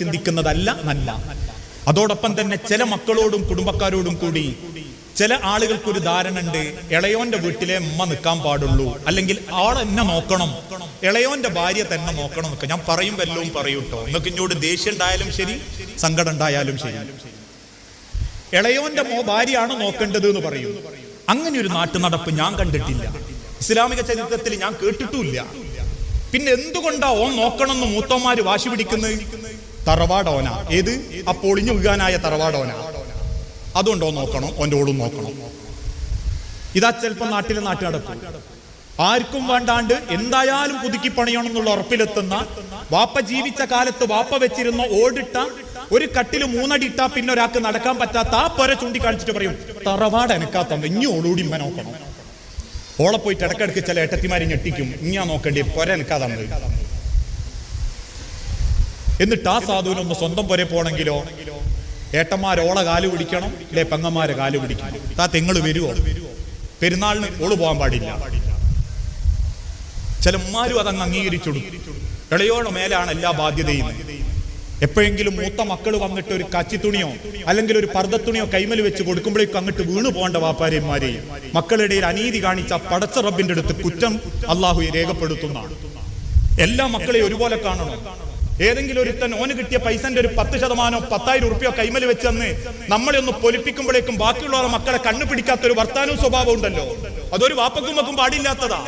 ചിന്തിക്കുന്നതല്ല നല്ല. അതോടൊപ്പം തന്നെ ചില മക്കളോടും കുടുംബക്കാരോടും കൂടി ചില ആളുകൾക്ക് ഒരു ധാരണ ഉണ്ട് ഇളയോന്റെ വീട്ടിലെ ഉമ്മ നിൽക്കാൻ പാടുള്ളൂ. അല്ലെങ്കിൽ ആൾ എന്നെ നോക്കണം. ഇളയോന്റെ ഭാര്യ തന്നെ നോക്കണം എന്നൊക്കെ. ഞാൻ പറയും വല്ലതും പറയൂട്ടോ നിങ്ങൾക്ക് ഇങ്ങോട്ട് ദേഷ്യം ഉണ്ടായാലും ശരി സങ്കടം ഉണ്ടായാലും ശരി. ഇളയോന്റെ മോ ഭാര്യയാണ് നോക്കേണ്ടത് എന്ന് പറയും. അങ്ങനെ ഒരു നാട്ടു നടപ്പ് ഞാൻ കണ്ടിട്ടില്ല. ഇസ്ലാമിക ചരിത്രത്തിൽ ഞാൻ കേട്ടിട്ടുമില്ല പിന്നെ എന്തുകൊണ്ടാ ഓൻ നോക്കണമെന്ന് മൂത്തന്മാര് വാശി പിടിക്കുന്നത് തറവാടോന. ഏത്? ആ പൊളിഞ്ഞു വീഴാനായ തറവാടോന. അതുണ്ടോ നോക്കണം? ഓന്റെ ഓളും നോക്കണം. ഇതാ ചിലപ്പോൾ നാട്ടിലെ നാട്ടു നടക്കും ആർക്കും വേണ്ടാണ്ട് എന്തായാലും പുതുക്കി പണിയണം എന്നുള്ള ഉറപ്പിലെത്തുന്ന വാപ്പ ജീവിച്ച കാലത്ത് വാപ്പ വെച്ചിരുന്ന ഓടിട്ട ഒരു കട്ടിൽ മൂന്നടി ഇട്ടാ പിന്നെ ഒരാൾക്ക് നടക്കാൻ പറ്റാത്ത ആ പൊര ചൂണ്ടിക്കാണിച്ചിട്ട് പറയും തറവാട് എനക്കാത്ത ഇനി ഓളൂടി ഇമ്മ നോക്കണം. ഓളെ പോയിട്ട് ഇടക്കിടക്ക് ചില ഏട്ടത്തിമാരെ ഞെട്ടിക്കും. ഇങ്ങനെ നോക്കേണ്ടി? പൊര എനക്കാതാണ് എന്നിട്ട് ആ സാധുവിനൊന്ന് സ്വന്തം വരെ പോണെങ്കിലോ? ഏട്ടന്മാരോളെ കാൽ പിടിക്കണം അല്ലെ പെങ്ങന്മാരെ കാൽ പിടിക്കണം. താ തെങ്ങൾ വരുവോ? പെരുന്നാളിന് ഓൾ പോകാൻ പാടില്ല. ചിലന്മാരും അതങ്ങ് അംഗീകരിച്ചു ഇളയോടെ മേലാണ് എല്ലാ ബാധ്യതയും. എപ്പോഴെങ്കിലും മൂത്ത മക്കൾ വന്നിട്ട് ഒരു കച്ചി തുണിയോ അല്ലെങ്കിൽ ഒരു പർദ്ദത്തുണിയോ കൈമൽ വെച്ച് കൊടുക്കുമ്പോഴേക്കും അങ്ങോട്ട് വീണു പോകേണ്ട വാപ്പാരിമാരെ മക്കളുടെ അനീതി കാണിച്ച പടച്ച റബ്ബിന്റെ അടുത്ത് കുറ്റം അള്ളാഹു രേഖപ്പെടുത്തുന്ന. എല്ലാ മക്കളെയും ഒരുപോലെ കാണണം. ഏതെങ്കിലും ഒരുത്തൻ ഓന് കിട്ടിയ പൈസന്റെ ഒരു പത്ത് ശതമാനോ പത്തായിരം ഉറുപ്പ്യോ കൈമൽ വെച്ചെന്ന് നമ്മളെ ഒന്ന് പൊലിപ്പിക്കുമ്പോഴേക്കും ബാക്കിയുള്ള മക്കളെ കണ്ണു പിടിക്കാത്ത ഒരു വർത്താനവും സ്വഭാവം ഉണ്ടല്ലോ. അതൊരു വാപ്പക്കും പാടില്ലാത്തതാ.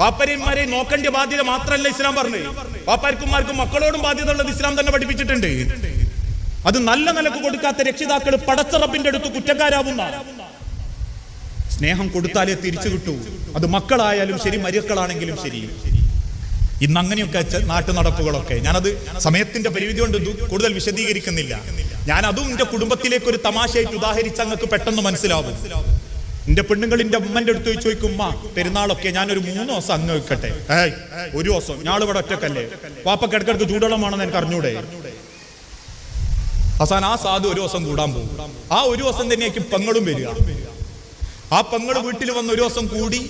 വാപ്പരന്മാരെ നോക്കേണ്ട ബാധ്യത മാത്രമല്ല ഇസ്ലാം പറഞ്ഞു വാപ്പാർക്കുമാർക്കും മക്കളോടും ബാധ്യത ഉള്ളത് ഇസ്ലാം തന്നെ പഠിപ്പിച്ചിട്ടുണ്ട്. അത് നല്ല നിലയ്ക്ക് കൊടുക്കാത്ത രക്ഷിതാക്കൾ പടച്ചറപ്പിന്റെ അടുത്ത് കുറ്റക്കാരാവുന്ന സ്നേഹം കൊടുത്താലേ തിരിച്ചു കിട്ടൂ. അത് മക്കളായാലും ശരി മരുക്കളാണെങ്കിലും ശരി. ഇന്ന് അങ്ങനെയൊക്കെ നാട്ടു നടപ്പുകളൊക്കെ ഞാനത് സമയത്തിന്റെ പരിമിതി കൊണ്ട് കൂടുതൽ വിശദീകരിക്കുന്നില്ല. ഞാൻ അതും എന്റെ കുടുംബത്തിലേക്ക് ഒരു തമാശയായിട്ട് ഉദാഹരിച്ച് അങ്ങക്ക് പെട്ടെന്ന് മനസ്സിലാവും. എന്റെ പെണ്ണുങ്ങൾ എന്റെ ഉമ്മന്റെ അടുത്ത് ചോദിക്കും ഉമ്മ പെരുന്നാളൊക്കെ ഒരു മൂന്ന് ദിവസം അങ്ങ് വെക്കട്ടെ ഏയ് ഒരു ദിവസം. ഞാളിവിടെ ഒറ്റക്കല്ലേ? പാപ്പ കിടക്കിടക്ക് ചൂടോളമാണെന്ന് എനിക്ക് അറിഞ്ഞൂടെ? അവസാനം ആ സാധു ഒരു ദിവസം കൂടാൻ പോകും. ആ ഒരു ദിവസം തന്നെയായിരിക്കും പെങ്ങളും വരിക. ആ പെങ്ങൾ വീട്ടിൽ വന്ന് ഒരു ദിവസം കൂടി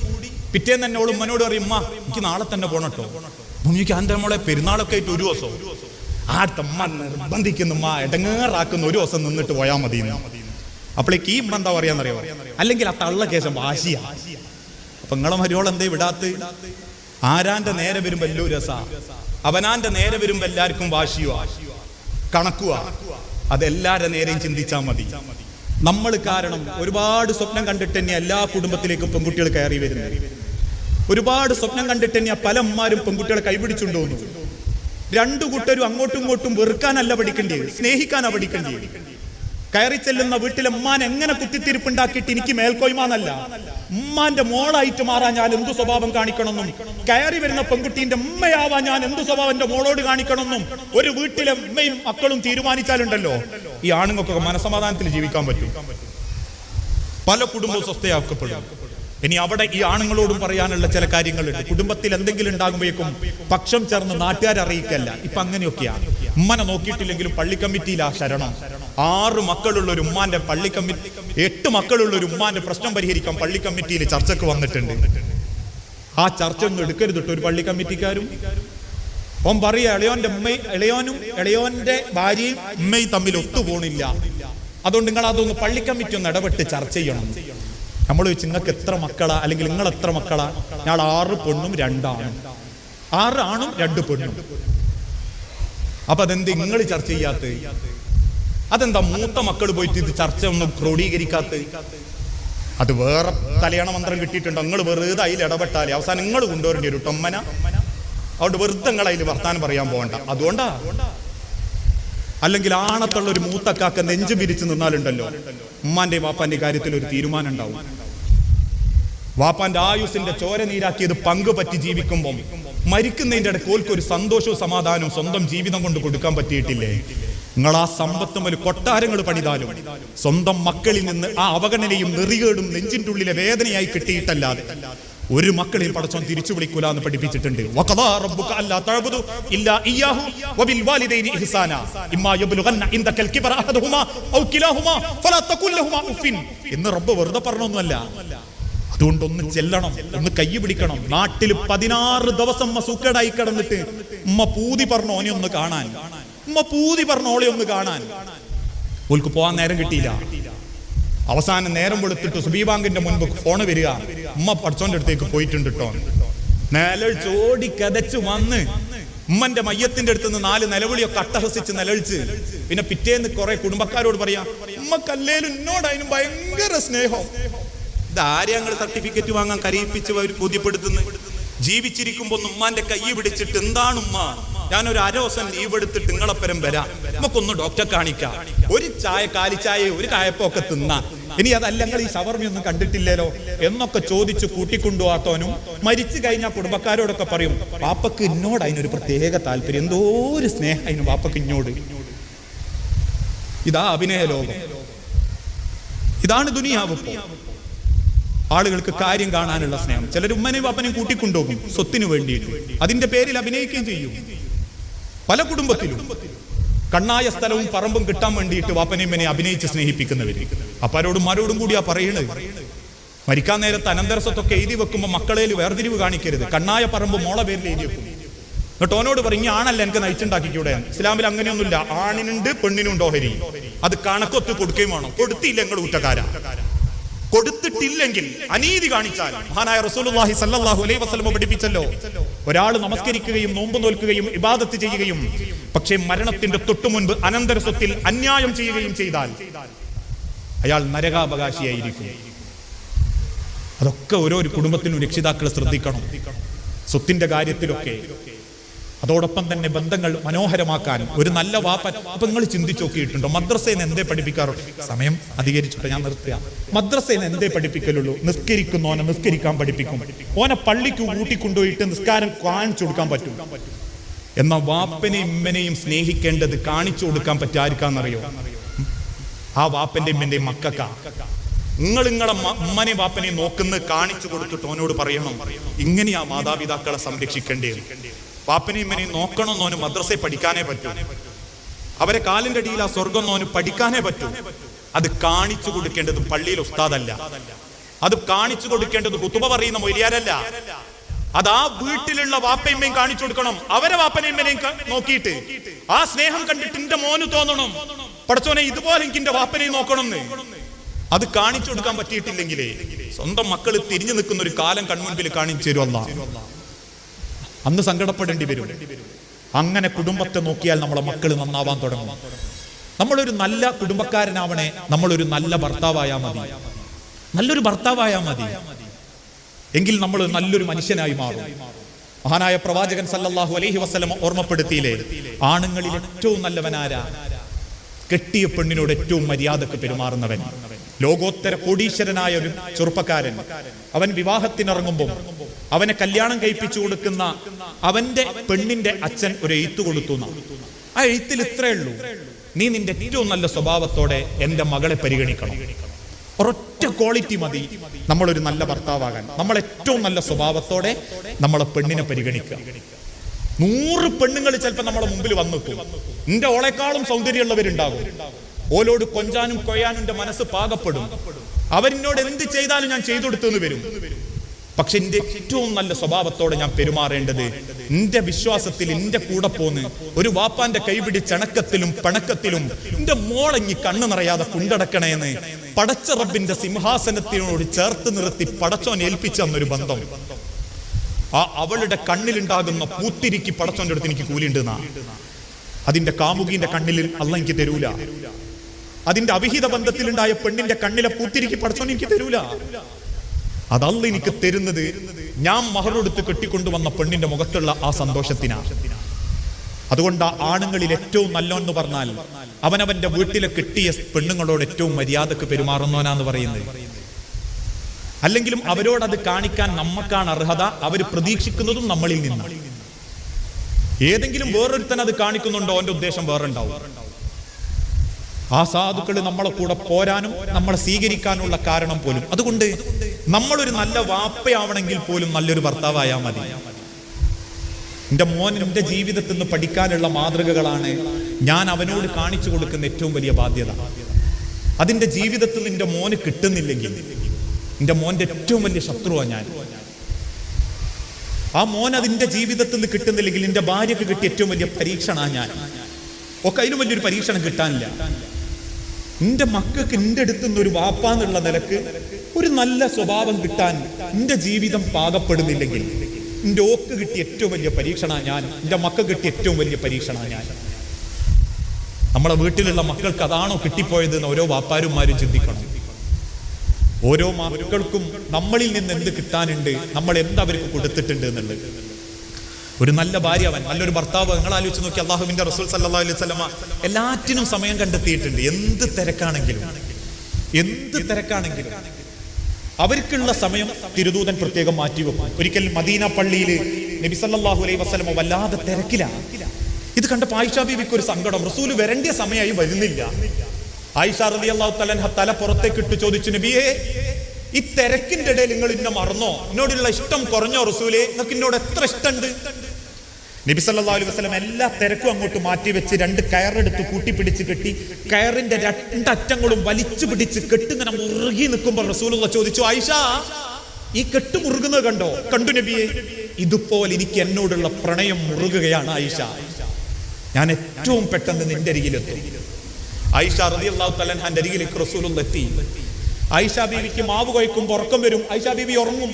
പിറ്റേന്ന് ഓളും മനോട് പറയും ഉമ്മ എനിക്ക് നാളെ തന്നെ പോണട്ടോ ഭൂമിക്ക് അന്റെ മോളെ പെരുന്നാളൊക്കെ ആയിട്ട് ഒരു ദിവസം ആ തമ്മ നിർബന്ധിക്കുന്നു ഉമ്മ ഇടങ്ങേറാക്കുന്ന ഒരു ദിവസം നിന്നിട്ട് പോയാൽ മതി. അപ്പോഴേക്ക് ഈ ഉമ്മ എന്താ പറയാന്നറിയോ? അല്ലെങ്കിൽ ആ തള്ള കേശം വാശിയാ. അപ്പൊ നിങ്ങളെ മരിയോൾ എന്തേ വിടാത്ത്? ആരാന്റെ നേരെ വരുമ്പോ എല്ലോ രസ. അവനാന്റെ നേരെ വരുമ്പോ എല്ലാവർക്കും വാശിയോ കണക്കുവാ. അതെല്ലാരെ നേരെയും ചിന്തിച്ചാൽ മതി. നമ്മൾ കാരണം ഒരുപാട് സ്വപ്നം കണ്ടിട്ട് തന്നെ എല്ലാ കുടുംബത്തിലേക്കും പെൺകുട്ടികൾ കയറി വരുന്നത് ഒരുപാട് സ്വപ്നം കണ്ടിട്ട് തന്നെ പല അമ്മമാരും പെൺകുട്ടികളെ കൈപിടിച്ചുണ്ടോന്നു. രണ്ടു കൂട്ടരും അങ്ങോട്ടും ഇങ്ങോട്ടും വെറുക്കാനല്ല പഠിക്കേണ്ടത് സ്നേഹിക്കാനാ പഠിക്കേണ്ടത് കയറി ചെല്ലുന്ന വീട്ടിലെ ഉമ്മാൻ എങ്ങനെ കുത്തിത്തിരിപ്പുണ്ടാക്കിയിട്ട് എനിക്ക് മേൽക്കോയ്മാന്നല്ല ഉമ്മാന്റെ മോളായിട്ട് മാറാൻ ഞാൻ എന്തു സ്വഭാവം കാണിക്കണമെന്നും കയറി വരുന്ന പെൺകുട്ടീന്റെ ഉമ്മയാവാൻ ഞാൻ എന്തു സ്വഭാവം എന്റെ മോളോട് കാണിക്കണമെന്നും ഒരു വീട്ടിലെ ഉമ്മയും മക്കളും തീരുമാനിച്ചാലുണ്ടല്ലോ. ഈ ആണുങ്ങൾക്കൊക്കെ മനസമാധാനത്തിൽ ജീവിക്കാൻ പറ്റും. പല കുടുംബവും സ്വസ്ഥയാക്കപ്പെടും ഇനി അവിടെ ഈ ആണുങ്ങളോടും പറയാനുള്ള ചില കാര്യങ്ങളുണ്ട്. കുടുംബത്തിൽ എന്തെങ്കിലും ഉണ്ടാകുമ്പോഴേക്കും പക്ഷം ചേർന്ന് നാട്ടുകാരെ അറിയിക്കല്ല. ഇപ്പൊ അങ്ങനെയൊക്കെയാണ് ഉമ്മനെ നോക്കിയിട്ടില്ലെങ്കിലും പള്ളി കമ്മിറ്റിയിലാ ശരണം. ആറ് മക്കളുള്ള ഒരു ഉമ്മാന്റെ പള്ളി കമ്മിറ്റി എട്ട് മക്കളുള്ള ഒരു ഉമ്മാന്റെ പ്രശ്നം പരിഹരിക്കാൻ പള്ളി കമ്മിറ്റിയിൽ ചർച്ചക്ക് വന്നിട്ടുണ്ട്. ആ ചർച്ച ഒന്നും എടുക്കരുത് ഒരു പള്ളി കമ്മിറ്റിക്കാരും ഓൻ പറയാ ഇളയോന്റെ ഉമ്മ ഇളയോനും ഇളയോന്റെ ഭാര്യയും ഉമ്മയും തമ്മിൽ ഒത്തുപോണില്ല. അതുകൊണ്ട് നിങ്ങൾ അതൊന്ന് പള്ളി കമ്മിറ്റി ഒന്ന് ഇടപെട്ട് ചർച്ച ചെയ്യണം. നമ്മൾ ചോദിച്ചു നിങ്ങൾക്ക് എത്ര മക്കളാ? അല്ലെങ്കിൽ നിങ്ങൾ എത്ര മക്കളാ? ഞാൻ ആറ് പെണ്ണും രണ്ടാണും. ആറ് ആണും രണ്ട് പെണ്ണും. അപ്പൊ അതെന്ത് നിങ്ങൾ ചർച്ച ചെയ്യാത്ത അതെന്താ മൂത്ത മക്കൾ പോയിട്ട് ഇത് ചർച്ച ഒന്നും ക്രോഡീകരിക്കാത്ത? അത് വേറെ കല്യാണ മന്ത്രം കിട്ടിയിട്ടുണ്ട്. നിങ്ങൾ വെറുതെ അതിൽ ഇടപെട്ടാലേ. അവസാനം നിങ്ങൾ കൊണ്ടുവരേണ്ടി ഒരു ടൊമ്മന അതുകൊണ്ട് വെറുതെ നിങ്ങൾ അതിൽ വർത്താനം പറയാൻ പോകണ്ട. അതുകൊണ്ടാ? അല്ലെങ്കിൽ ആണത്തുള്ള ഒരു മൂത്തക്കാക്ക നെഞ്ചു പിരിച്ചു നിന്നാലുണ്ടല്ലോ. ഉമ്മാന്റെ വാപ്പാന്റെ കാര്യത്തിൽ ഒരു തീരുമാനം ഉണ്ടാവും വാപ്പാന്റെ ആയുസിന്റെ ചോര നീരാക്കിയത് പങ്ക് പറ്റി ജീവിക്കുമ്പോൾ മരിക്കുന്നതിന്റെ ഇടയ്ക്ക് ഓൽക്ക് ഒരു സന്തോഷവും സമാധാനവും സ്വന്തം ജീവിതം കൊണ്ട് കൊടുക്കാൻ പറ്റിയിട്ടില്ലേ? നിങ്ങൾ ആ സമ്പത്തും ഒരു കൊട്ടാരങ്ങൾ പണിതാലും സ്വന്തം മക്കളിൽ നിന്ന് ആ അവഗണനയും നെറികേടും നെഞ്ചിന്റെ ഉള്ളിലെ വേദനയായി കിട്ടിയിട്ടല്ലാതെ ഒരു മക്കളെയും പടച്ചോൻ തിരിച്ചു വിളിക്കൂല എന്ന് പഠിപ്പിച്ചിട്ടുണ്ട് ഇന്ന് റബ്ബ് വെറുതെ പറഞ്ഞൊന്നുമല്ല. അതുകൊണ്ട് ഒന്ന് ചെല്ലണം ഒന്ന് കൈ പിടിക്കണം. നാട്ടിൽ പതിനാറ് ദിവസം ഉമ്മ സൂക്കേടായി കിടന്നിട്ട് ഉമ്മ പൂതി പറഞ്ഞു ഓനെ ഒന്ന് കാണാൻ. ഉമ്മ പൂതി പറഞ്ഞോളെ ഒന്ന് കാണാൻ. ഓൾക്ക് പോകാൻ നേരം കിട്ടിയില്ല. അവസാനം നേരം വെളുത്തിട്ട് സുബീബാങ്കിന്റെ മുൻപ് ഫോണ് വരിക. ഉമ്മ പഠിച്ചോന്റെ അടുത്തേക്ക് പോയിട്ടുണ്ട് കേട്ടോ ഓടി കതച്ച് വന്ന് ഉമ്മന്റെ മയ്യത്തിന്റെ അടുത്ത് നിന്ന് നാല് നിലവിളിയൊക്കെ അട്ടഹസിച്ച് നിലവിളിച്ച്. പിന്നെ പിറ്റേന്ന് കുറെ കുടുംബക്കാരോട് പറയാ ഉമ്മ കല്ലേലും എന്നോട് അതിനും ഭയങ്കര സ്നേഹം. ഇതാരെ ഞങ്ങൾ സർട്ടിഫിക്കറ്റ് വാങ്ങാൻ കരയിപ്പിച്ച് അവർ ബോധ്യപ്പെടുത്തുന്നു? ജീവിച്ചിരിക്കുമ്പോ ഒന്ന് ഉമ്മാന്റെ കൈ പിടിച്ചിട്ട് എന്താണ് ഉമ്മ? ഞാനൊരു അര ദിവസം ലീവ് എടുത്തിട്ട് നിങ്ങളൊപ്പരം വരാം. നമുക്കൊന്ന് ഡോക്ടറെ കാണിക്കാം. ഒരു ചായ കാലിച്ചായ ഒരു കായപ്പൊക്കെ തിന്നാ. ഇനി അതല്ല നിങ്ങൾ ഈ ഷവർമയൊന്നും കണ്ടിട്ടില്ലല്ലോ? എന്നൊക്കെ ചോദിച്ചു കൂട്ടിക്കൊണ്ടുപോകാത്തവനും മരിച്ചു കഴിഞ്ഞാൽ കുടുംബക്കാരോടൊക്കെ പറയും പാപ്പക്ക് ഇന്നോട് അതിനൊരു പ്രത്യേക താല്പര്യം. എന്തോ ഒരു സ്നേഹം അതിന് പാപ്പക്ക് ഇന്നോട്. ഇതാ അഭിനയ ലോകം. ഇതാണ് ദുനിയാവ് ആളുകൾക്ക് കാര്യം കാണാനുള്ള സ്നേഹം. ചിലർ ഉമ്മനെയും പാപ്പനെയും കൂട്ടിക്കൊണ്ടുപോകും സ്വത്തിനു വേണ്ടിയിട്ട്. അതിന്റെ പേരിൽ അഭിനയിക്കുകയും ചെയ്യും. പല കുടുംബത്തിലും കണ്ണായ സ്ഥലവും പറമ്പും കിട്ടാൻ വേണ്ടിയിട്ട് വാപ്പനെയും ഇമ്മനെ അഭിനയിച്ച് സ്നേഹിപ്പിക്കുന്നവര്. അപ്പാരോടും മാരോടും കൂടിയാ പറയണത് മരിക്കാൻ നേരത്ത് അനന്തരസ്വത്തൊക്കെ എഴുതി വെക്കുമ്പോൾ മക്കളേൽ വേർതിരിവ് കാണിക്കരുത്. കണ്ണായ പറമ്പ് മോളെ പേരിൽ എഴുതി വെക്കും. എന്നിട്ട് ഓനോട് പറഞ്ഞു "ഇനി ആണല്ല എനിക്ക് നയിച്ചുണ്ടാക്കിക്കൂടെ? ഇസ്ലാമിൽ അങ്ങനെയൊന്നുമില്ല. ആണിനുണ്ട് പെണ്ണിനുണ്ട് ഓഹരി. അത് കണക്കൊത്ത് കൊടുക്കുകയും വേണം. കൊടുത്തില്ല ഞങ്ങളുടെ കുറ്റക്കാരാ കൊടുത്തിട്ടില്ലെങ്കിൽ അനീതി കാണിച്ചാൽ മഹാനായ റസൂലുള്ളാഹി സല്ലല്ലാഹു അലൈഹി വസല്ലം പഠിപ്പിച്ചല്ലോ. ഒരാൾ നമസ്കരിക്കുകയും നോമ്പ് നോൽക്കുകയും ഇബാദത്ത് ചെയ്യുകയും പക്ഷേ മരണത്തിന്റെ തൊട്ടു മുൻപ് അനന്തര സ്വത്തിൽ അന്യായം ചെയ്യുകയും ചെയ്താൽ അയാൾ നരകാവകാശിയായിരിക്കും. അതൊക്കെ ഓരോ കുടുംബത്തിനും രക്ഷിതാക്കൾ ശ്രദ്ധിക്കണം. സ്വത്തിന്റെ കാര്യത്തിലൊക്കെ അതോടൊപ്പം തന്നെ ബന്ധങ്ങൾ മനോഹരമാക്കാൻ ഒരു നല്ല വാപ്പ അപ്പൊ നിങ്ങൾ ചിന്തിച്ചു നോക്കിയിട്ടുണ്ടോ? മദ്രസയിൽ എന്തേ പഠിപ്പിക്കാറുണ്ട് സമയം അധികരിച്ചിട്ട് ഞാൻ നിർത്തുക. മദ്രസയിൽ എന്തേ പഠിപ്പിക്കലുള്ളൂ? നിസ്കരിക്കുന്നോനെ നിസ്കരിക്കാൻ പഠിപ്പിക്കും. ഓനെ പള്ളിക്ക് കൂട്ടിക്കൊണ്ടുപോയിട്ട് നിസ്കാരം കാണിച്ചു കൊടുക്കാൻ പറ്റും. എന്ന വാപ്പനെയും ഇമ്മനെയും സ്നേഹിക്കേണ്ടത് കാണിച്ചു കൊടുക്കാൻ പറ്റാർക്കാന്നറിയോ ആ വാപ്പന്റെ ഇമ്മന്റെയും മക്കക്ക. നിങ്ങൾ നിങ്ങളെ ഉമ്മനെയും വാപ്പനെയും നോക്കുന്നത് കാണിച്ചു കൊടുത്തിട്ട് ഓനോട് പറയണം. ഇങ്ങനെയാ മാതാപിതാക്കളെ സംരക്ഷിക്കേണ്ടത്. വാപ്പനെയും ഇമ്മനെയും നോക്കണമെന്ന് ഓന് മദ്രസയിൽ പഠിക്കാനേ പറ്റൂ. അവരെ കാലിന്റെ അടിയിൽ ആ സ്വർഗം ഓന് പഠിക്കാനേ പറ്റൂ. അത് കാണിച്ചു കൊടുക്കേണ്ടത് പള്ളിയിൽ ഉസ്താദല്ല. അത് കാണിച്ചു കൊടുക്കേണ്ടത് കുത്തുബ പറയുന്ന മൊയ്യാരല്ല അത് ആ വീട്ടിലുള്ള വാപ്പയമ്മയും കാണിച്ചു കൊടുക്കണം. അവരെ വാപ്പനയമ്മനെയും നോക്കിയിട്ട്. ആ സ്നേഹം കണ്ടിട്ട് എന്റെ മോന് തോന്നണം. പഠിച്ചോനെ ഇതുപോലെ എനിക്ക് എന്റെ വാപ്പനെയും നോക്കണം എന്ന് അത് കാണിച്ചു കൊടുക്കാൻ പറ്റിയിട്ടില്ലെങ്കിലേ സ്വന്തം മക്കൾ തിരിഞ്ഞു നിൽക്കുന്ന ഒരു കാലം കൺമുൻപിൽ കാണിച്ചു തരുമല്ല അന്ന് സങ്കടപ്പെടേണ്ടി വരും. അങ്ങനെ കുടുംബത്തെ നോക്കിയാൽ നമ്മളെ മക്കൾ നന്നാവാൻ തുടങ്ങും. നമ്മളൊരു നല്ല കുടുംബക്കാരനാവണേ നമ്മളൊരു നല്ല ഭർത്താവായാ മതി. നല്ലൊരു ഭർത്താവായാ മതി. എങ്കിൽ നമ്മൾ നല്ലൊരു മനുഷ്യനായി മാറും. മഹാനായ പ്രവാചകൻ സല്ലല്ലാഹു അലൈഹി വസ്ലം ഓർമ്മപ്പെടുത്തിയില്ലേ? ആണുങ്ങളിൽ ഏറ്റവും നല്ലവനാരാ? കെട്ടിയ പെണ്ണിനോട് ഏറ്റവും മര്യാദയ്ക്ക് പെരുമാറുന്നവൻ. ലോകോത്തര കോടീശ്വരനായ ഒരു ചെറുപ്പക്കാരൻ. അവൻ വിവാഹത്തിനിറങ്ങുമ്പോൾ അവനെ കല്യാണം കഴിപ്പിച്ചു കൊടുക്കുന്ന അവന്റെ പെണ്ണിന്റെ അച്ഛൻ ഒരു എഴുത്ത് കൊടുത്തു. ആ എഴുത്തിൽ ഇത്രേ ഉള്ളൂ. നീ നിന്റെ ഏറ്റവും നല്ല സ്വഭാവത്തോടെ എന്റെ മകളെ പരിഗണിക്കണം. ഒരൊറ്റ ക്വാളിറ്റി മതി നമ്മളൊരു നല്ല ഭർത്താവാകാൻ. നമ്മൾ ഏറ്റവും നല്ല സ്വഭാവത്തോടെ നമ്മളെ പെണ്ണിനെ പരിഗണിക്കുക. നൂറ് പെണ്ണുങ്ങൾ ചിലപ്പോൾ നമ്മുടെ മുമ്പിൽ വന്നിട്ടു നിന്റെ ഓളെക്കാളും സൗന്ദര്യമുള്ളവരുണ്ടാകും. ഓലോട് കൊഞ്ചാനും കൊയ്യാനും മനസ്സ് പാകപ്പെടും. അവരിനോട് എന്ത് ചെയ്താലും ഞാൻ ചെയ്തു കൊടുത്തെന്ന് വരും. പക്ഷെ എന്റെ ഏറ്റവും നല്ല സ്വഭാവത്തോടെ ഞാൻ പെരുമാറേണ്ടത് എന്റെ വിശ്വാസത്തിൽ എന്റെ കൂടെ പോന്ന് ഒരു വാപ്പാന്റെ കൈപിടി ചണക്കത്തിലും പണക്കത്തിലും എന്റെ മോളങ്ങി കണ്ണു നിറയാതെ കൊണ്ടടക്കണേന്ന് പടച്ച റബ്ബിന്റെ സിംഹാസനത്തിനോട് ചേർത്ത് നിർത്തി പടച്ചോൻ ഏൽപ്പിച്ച ബന്ധം. ആ അവളുടെ കണ്ണിലുണ്ടാകുന്ന പൂത്തിരിക്ക് പടച്ചോന്റെ അടുത്ത് എനിക്ക് കൂലിണ്ട് എന്നാ അതിന്റെ കാമുകിന്റെ കണ്ണിൽ അല്ല എനിക്ക് തരൂല. അതിന്റെ അവിഹിത ബന്ധത്തിലുണ്ടായ പെണ്ണിന്റെ കണ്ണിലെ പൂത്തിരിക്ക് പടച്ചോൻ എനിക്ക് തരൂല. അതല്ല എനിക്ക് തരുന്നത്. ഞാൻ മഹറെടുത്ത് കെട്ടിക്കൊണ്ടുവന്ന പെണ്ണിന്റെ മുഖത്തുള്ള ആ സന്തോഷത്തിനാ. അതുകൊണ്ട് ആ ആണുങ്ങളിൽ ഏറ്റവും നല്ലോന്ന് പറഞ്ഞാൽ അവനവന്റെ വീട്ടിലെ കിട്ടിയ പെണ്ണുങ്ങളോട് ഏറ്റവും മര്യാദയ്ക്ക് പെരുമാറുന്നവനാന്ന് പറയുന്നത്. അല്ലെങ്കിലും അവരോട് അത് കാണിക്കാൻ നമ്മക്കാണ് അർഹത അവർ പ്രതീക്ഷിക്കുന്നതും നമ്മളിൽ നിന്ന്. ഏതെങ്കിലും വേറൊരുത്തൻ അത് കാണിക്കുന്നുണ്ടോ? അവന്റെ ഉദ്ദേശം വേറെ ഉണ്ടാവും ആ സാധുക്കൾ നമ്മളെ കൂടെ പോരാനും നമ്മളെ സ്വീകരിക്കാനുള്ള കാരണം പോലും. അതുകൊണ്ട് നമ്മളൊരു നല്ല വാപ്പയാവണമെങ്കിൽ പോലും നല്ലൊരു ഭർത്താവായാൽ മതി. എന്റെ മോൻ എന്റെ ജീവിതത്തിൽ നിന്ന് പഠിക്കാനുള്ള മാതൃകകളാണ് ഞാൻ അവനോട് കാണിച്ചു കൊടുക്കുന്ന ഏറ്റവും വലിയ ബാധ്യത. അതിന്റെ ജീവിതത്തിൽ നിന്റെ മോന് കിട്ടുന്നില്ലെങ്കിൽ എന്റെ മോന്റെ ഏറ്റവും വലിയ ശത്രുവാ ഞാൻ. ആ മോൻ അതിന്റെ ജീവിതത്തിൽ നിന്ന് കിട്ടുന്നില്ലെങ്കിൽ എന്റെ ഭാര്യക്ക് കിട്ടിയ ഏറ്റവും വലിയ പരീക്ഷണ ഞാൻ. ഒക്കെ അതിലും വലിയൊരു പരീക്ഷണം കിട്ടാനില്ല. എന്റെ മക്കൾക്ക് എന്റെ അടുത്തുനിന്ന് ഒരു വാപ്പാന്നുള്ള നിലയ്ക്ക് ഒരു നല്ല സ്വഭാവം കിട്ടാൻ എന്റെ ജീവിതം പാകപ്പെടുന്നില്ലെങ്കിൽ എന്റെ ഓക്ക് കിട്ടിയ ഏറ്റവും വലിയ പരീക്ഷണ ഞാൻ എന്റെ മക്ക കിട്ടിയ ഏറ്റവും വലിയ പരീക്ഷണ ഞാൻ. നമ്മളെ വീട്ടിലുള്ള മക്കൾക്ക് അതാണോ കിട്ടിപ്പോയത് എന്ന് ഓരോ വാപ്പാരുമാരും ചിന്തിക്കണം. ഓരോ മക്കൾക്കും നമ്മളിൽ നിന്ന് എന്ത് കിട്ടാനുണ്ട് നമ്മൾ എന്ത് അവർക്ക് കൊടുത്തിട്ടുണ്ട് എന്നുള്ളത്. ഒരു നല്ല ഭാര്യ അവൻ നല്ലൊരു ഭർത്താവ് നിങ്ങൾ ആലോചിച്ച് നോക്കി അള്ളാഹുവിന്റെ റസൂൽ സല്ലല്ലാഹു അലൈഹി വസല്ലമ എല്ലാറ്റിനും സമയം കണ്ടെത്തിയിട്ടുണ്ട്. എന്ത് തിരക്കാണെങ്കിലും എന്ത് തിരക്കാണെങ്കിലും അവർക്കുള്ള സമയം തിരുദൂതൻ പ്രത്യേകം മാറ്റിവെക്കും. ഒരിക്കൽ മദീന പള്ളിയിൽ നബി സല്ലല്ലാഹു അലൈഹി വല്ലാതെ തിരക്കിലാണ്. ഇത് കണ്ട പായിഷാ ബീവിക്ക് ഒരു സങ്കടം. റസൂൽ വരേണ്ട സമയമായി വരുന്നില്ല. ആയിഷ റലി അള്ളാഹു തലൻഹ തല പുറത്തേക്ക് ഇട്ട് ചോദിച്ചു നബിയേ ഈ തിരക്കിന്റെ ഇടയിൽ നിങ്ങൾ ഇന്നെ മറന്നോ? എന്നോടുള്ള ഇഷ്ടം കുറഞ്ഞോ റസൂലേ? നിങ്ങൾക്ക് എന്നോട് എത്ര ഇഷ്ടമുണ്ട്? നബി സല്ലല്ലാഹു അലൈഹി വസല്ലം എല്ലാ തിരക്കും അങ്ങോട്ട് മാറ്റി വെച്ച് രണ്ട് കയറെടുത്ത് കൂട്ടിപ്പിടിച്ച് കെട്ടി. കയറിന്റെ രണ്ടറ്റങ്ങളും വലിച്ചു പിടിച്ച് കെട്ടിങ്ങനെ മുറുകി നിൽക്കുമ്പോൾ റസൂലുള്ള ചോദിച്ചു ആയിഷ ഈ കെട്ട് മുറുകുന്നത് കണ്ടോ? കണ്ടു നബിയെ. ഇതുപോലെ എനിക്ക് എന്നോടുള്ള പ്രണയം മുറുകുകയാണ് ആയിഷ. ഞാൻ ഏറ്റവും പെട്ടെന്ന് നിന്റെ അരികിലെത്തും. ആയിഷ റളിയല്ലാഹു തലൻഹാന്റെ അരികിലേക്ക് റസൂലുള്ള എത്തി. ആയിഷ ബീവിക്ക് മാവ് കുഴക്കുമ്പോൾ ഉറക്കം വരും. ആയിഷ ബീവി ഉറങ്ങും.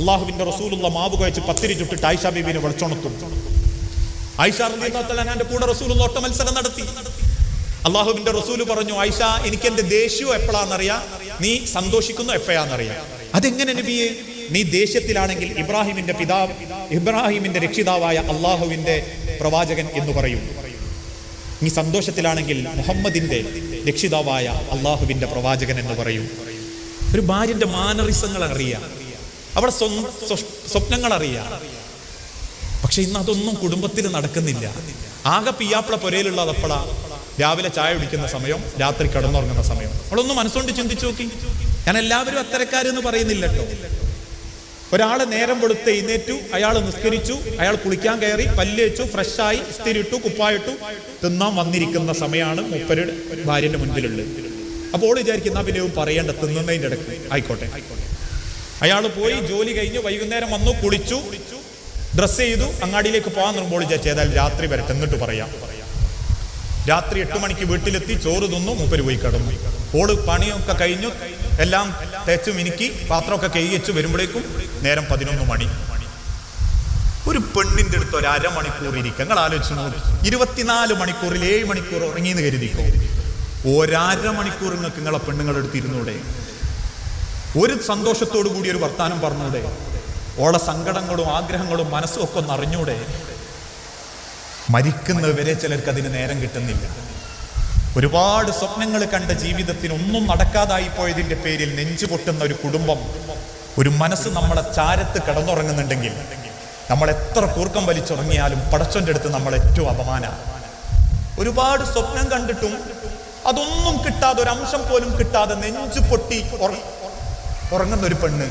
അള്ളാഹുവിന്റെ റസൂലുള്ള മാവ് കുഴച്ച് പത്തിരി ചുട്ടിട്ട് ആയിഷ ബീവിനെ വിളിച്ചുണർത്തും തലൻഹാന്റെ കൂടെ റസൂൽ ഓട്ട മത്സരം നടത്തി. അള്ളാഹുവിന്റെ റസൂൽ പറഞ്ഞു ഐഷ എനിക്ക് എന്റെ ദേഷ്യം എപ്പോഴാണെന്നറിയാം നീ സന്തോഷിക്കുന്നു എപ്പോഴാണെന്നറിയാം അതെങ്ങനെ നബിയെ? നീ ദേഷ്യത്തിലാണെങ്കിൽ ഇബ്രാഹിമിന്റെ പിതാവ് ഇബ്രാഹിമിന്റെ രക്ഷിതാവായ അള്ളാഹുവിന്റെ പ്രവാചകൻ എന്ന് പറയും. നീ സന്തോഷത്തിലാണെങ്കിൽ മുഹമ്മദിന്റെ രക്ഷിതാവായ അള്ളാഹുവിന്റെ പ്രവാചകൻ എന്ന് പറയും. ഒരു ഭാര്യന്റെ മാനറിസങ്ങൾ അറിയാം അവിടെ സ്വ- സ്വ- സ്വപ്നങ്ങൾ അറിയാം പക്ഷെ ഇന്ന് അതൊന്നും കുടുംബത്തിൽ നടക്കുന്നില്ല. ആകെ പിയാപ്പിള പുരയിലുള്ള അതപ്പള രാവിലെ ചായ കുടിക്കുന്ന സമയം രാത്രി കിടന്നുറങ്ങുന്ന സമയം. അവളൊന്ന് മനസ്സുകൊണ്ട് ചിന്തിച്ചു നോക്കി. ഞാൻ എല്ലാവരും അത്തരക്കാരെന്ന് പറയുന്നില്ല കേട്ടോ ഒരാൾ നേരം വെളുത്ത് എഴുന്നേറ്റു അയാൾ നിസ്കരിച്ചു അയാൾ കുളിക്കാൻ കയറി പല്ലേച്ചു ഫ്രഷായി ഇസ്തിരിട്ടു കുപ്പായിട്ടു തിന്നാൻ വന്നിരിക്കുന്ന സമയമാണ് മുപ്പരുടെ ഭാര്യന്റെ മുൻപിലുള്ളത്. അപ്പോൾ വിചാരിക്കുന്ന പിന്നെ പറയേണ്ട തിന്നുന്നതിന്റെ ഇടയ്ക്ക്. ആയിക്കോട്ടെ. അയാൾ പോയി ജോലി കഴിഞ്ഞു വൈകുന്നേരം വന്നു കുളിച്ചു. ഡ്രസ്സ് ചെയ്തു അങ്ങാടിയിലേക്ക് പോകാൻ നിർമ്പോൾ വിചാരിച്ചു. ഏതായാലും രാത്രി വരട്ടെ എന്നിട്ട് പറയാം. രാത്രി എട്ട് മണിക്ക് വീട്ടിലെത്തി ചോറ് തിന്നു മൂപ്പര് പോയി കിടന്നു. ഓട് പണിയൊക്കെ കഴിഞ്ഞു എല്ലാം തേച്ചു മിനുക്കി പാത്രമൊക്കെ കൈവച്ച് വരുമ്പോഴേക്കും നേരം പതിനൊന്ന് മണി. ഒരു പെണ്ണിന്റെ അടുത്ത് ഒരു അരമണിക്കൂർ ഇരിക്കുക നിങ്ങൾ ആലോചിച്ച് നോക്കി. ഇരുപത്തിനാല് മണിക്കൂറിൽ ഏഴ് മണിക്കൂർ ഉറങ്ങിയെന്ന് കരുതിക്കോ? ഒരര മണിക്കൂർ നിങ്ങൾക്ക് നിങ്ങളെ പെണ്ണുങ്ങളുടെ അടുത്ത് ഇരുന്നൂടെ? ഒരു സന്തോഷത്തോടു കൂടി ഒരു വർത്താനം പറഞ്ഞൂടെ? ഓളെ സങ്കടങ്ങളും ആഗ്രഹങ്ങളും മനസ്സും ഒക്കെ ഒന്ന് അറിഞ്ഞൂടെ? മരിക്കുന്നവരെ ചിലർക്ക് അതിന് നേരം കിട്ടുന്നില്ല. ഒരുപാട് സ്വപ്നങ്ങൾ കണ്ട ജീവിതത്തിന് ഒന്നും നടക്കാതായി പോയതിന്റെ പേരിൽ നെഞ്ചു പൊട്ടുന്ന ഒരു കുടുംബം ഒരു മനസ്സ് നമ്മളെ ചാരത്ത് കിടന്നുറങ്ങുന്നുണ്ടെങ്കിൽ നമ്മൾ എത്ര കൂർക്കം വലിച്ചുറങ്ങിയാലും പടച്ചൊന്റെ അടുത്ത് നമ്മൾ ഏറ്റവും അപമാന. ഒരുപാട് സ്വപ്നം കണ്ടിട്ടും അതൊന്നും കിട്ടാതെ ഒരു അംശം പോലും കിട്ടാതെ നെഞ്ചു പൊട്ടി ഉറങ്ങുന്ന ഒരു പെണ്ണ്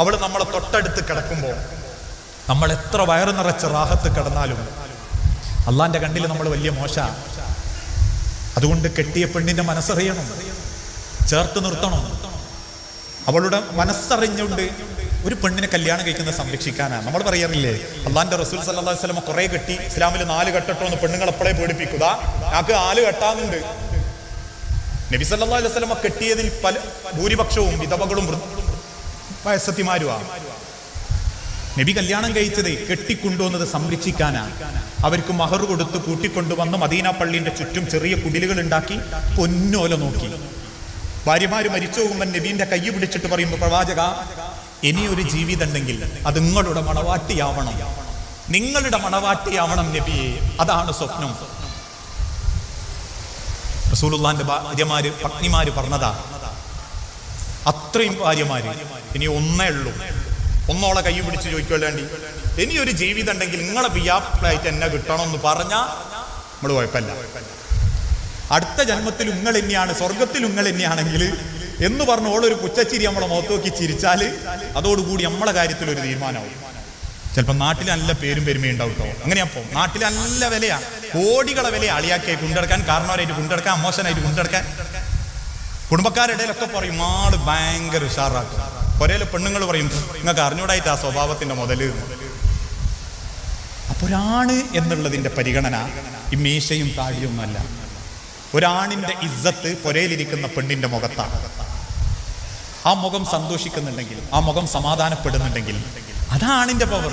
അവൾ നമ്മളെ തൊട്ടടുത്ത് കിടക്കുമ്പോൾ നമ്മൾ എത്ര വയറ് നിറച്ച് റാഹത്ത് കിടന്നാലും അള്ളാന്റെ കണ്ണിൽ നമ്മൾ വലിയ മോശ. അതുകൊണ്ട് കെട്ടിയ പെണ്ണിന്റെ മനസ്സറിയണം. ചേർത്ത് നിർത്തണം. അവളുടെ മനസ്സറിഞ്ഞുകൊണ്ട് ഒരു പെണ്ണിനെ കല്യാണം കഴിക്കുന്നത് സംരക്ഷിക്കാനാണ്. നമ്മൾ പറയാറില്ലേ അള്ളാന്റെ റസൂൽ സല്ലാ വസല്ലം കുറെ കെട്ടി ഇസ്ലാമിൽ നാല് കെട്ടട്ടോ എന്ന് പെണ്ണുങ്ങൾ എപ്പോഴേ പേടിപ്പിക്കുക ഞങ്ങൾക്ക് നാല് കെട്ടാന്നുണ്ട് നബി സല്ലാ അലൈഹി വസല്ലം കെട്ടിയതിൽ പല ഭൂരിപക്ഷവും വിധവകളും വയസ്സത്തിമാരുമാണ് നബി കല്യാണം കഴിച്ചത് കെട്ടിക്കൊണ്ടുവന്നത് സംരക്ഷിക്കാനാണ് അവർക്ക് മഹർ കൊടുത്ത് കൂട്ടിക്കൊണ്ടുവന്ന് മദീന പള്ളിന്റെ ചുറ്റും ചെറിയ കുടിലുകൾ ഉണ്ടാക്കി പൊന്നോല നോക്കി. ഭാര്യമാര് മരിച്ചു പോകുമ്പോൾ നബീന്റെ കൈ പിടിച്ചിട്ട് പറയുമ്പോൾ പ്രവാചക ഇനിയൊരു ജീവിതം ഉണ്ടെങ്കിൽ അത് നിങ്ങളുടെ മണവാട്ടിയാവണം. നിങ്ങളുടെ മണവാട്ടിയാവണം നബിയെ അതാണ് സ്വപ്നം. റസൂലുള്ളാന്റെ ഭാര്യമാര് പത്നിമാര് പറഞ്ഞതാ അത്രയും ഭാര്യമാര്. ഇനി ഒന്നേ ഉള്ളൂ. ഒന്നോളെ കൈ പിടിച്ച് ചോദിക്കല്ലാണ്ടി ഇനി ഒരു ജീവിതം ഉണ്ടെങ്കിൽ നിങ്ങളെ പിയാപ്പിളായിട്ട് എന്നെ കിട്ടണം എന്ന് പറഞ്ഞാൽ നമ്മൾ കുഴപ്പമില്ല. അടുത്ത ജന്മത്തിൽ ഉങ്ങൾ തന്നെയാണ് സ്വർഗത്തിൽ ഉങ്ങൾ തന്നെയാണെങ്കിൽ എന്ന് പറഞ്ഞ ഓളൊരു പുച്ചച്ചിരി നമ്മളെ മുഖത്ത് നോക്കി ചിരിച്ചാൽ അതോടുകൂടി നമ്മളെ കാര്യത്തിൽ ഒരു തീരുമാനമാവും. ചിലപ്പോൾ നാട്ടിൽ നല്ല പേരും പെരുമയും ഉണ്ടാവും കേട്ടോ. അങ്ങനെയപ്പോ നാട്ടിൽ നല്ല വിലയാണ് കോടികളെ വില അളിയാക്കിയായി കൊണ്ടെടുക്കാൻ കാരണവരായിട്ട് കൊണ്ടെടുക്കാൻ അമോശനായിട്ട് കൊണ്ടെടുക്കാൻ കുടുംബക്കാരിടയിലൊക്കെ പറയും ആൾ ഭയങ്കര ഉഷാറാക്കും. ഒരേലെ പെണ്ണുങ്ങൾ പറയും നിങ്ങൾക്ക് അറിഞ്ഞൂടായിട്ട് ആ സ്വഭാവത്തിന്റെ മുതൽ? അപ്പൊ ഒരാണ് എന്നുള്ളതിന്റെ പരിഗണന ഈ മീശയും താടിയൊന്നുമല്ല ഒരാണിന്റെ ഇജ്ജത്ത് പൊരയിലിരിക്കുന്ന പെണ്ണിന്റെ മുഖത്താണ് ആ മുഖം സന്തോഷിക്കുന്നുണ്ടെങ്കിൽ ആ മുഖം സമാധാനപ്പെടുന്നുണ്ടെങ്കിൽ അതാണിന്റെ പവർ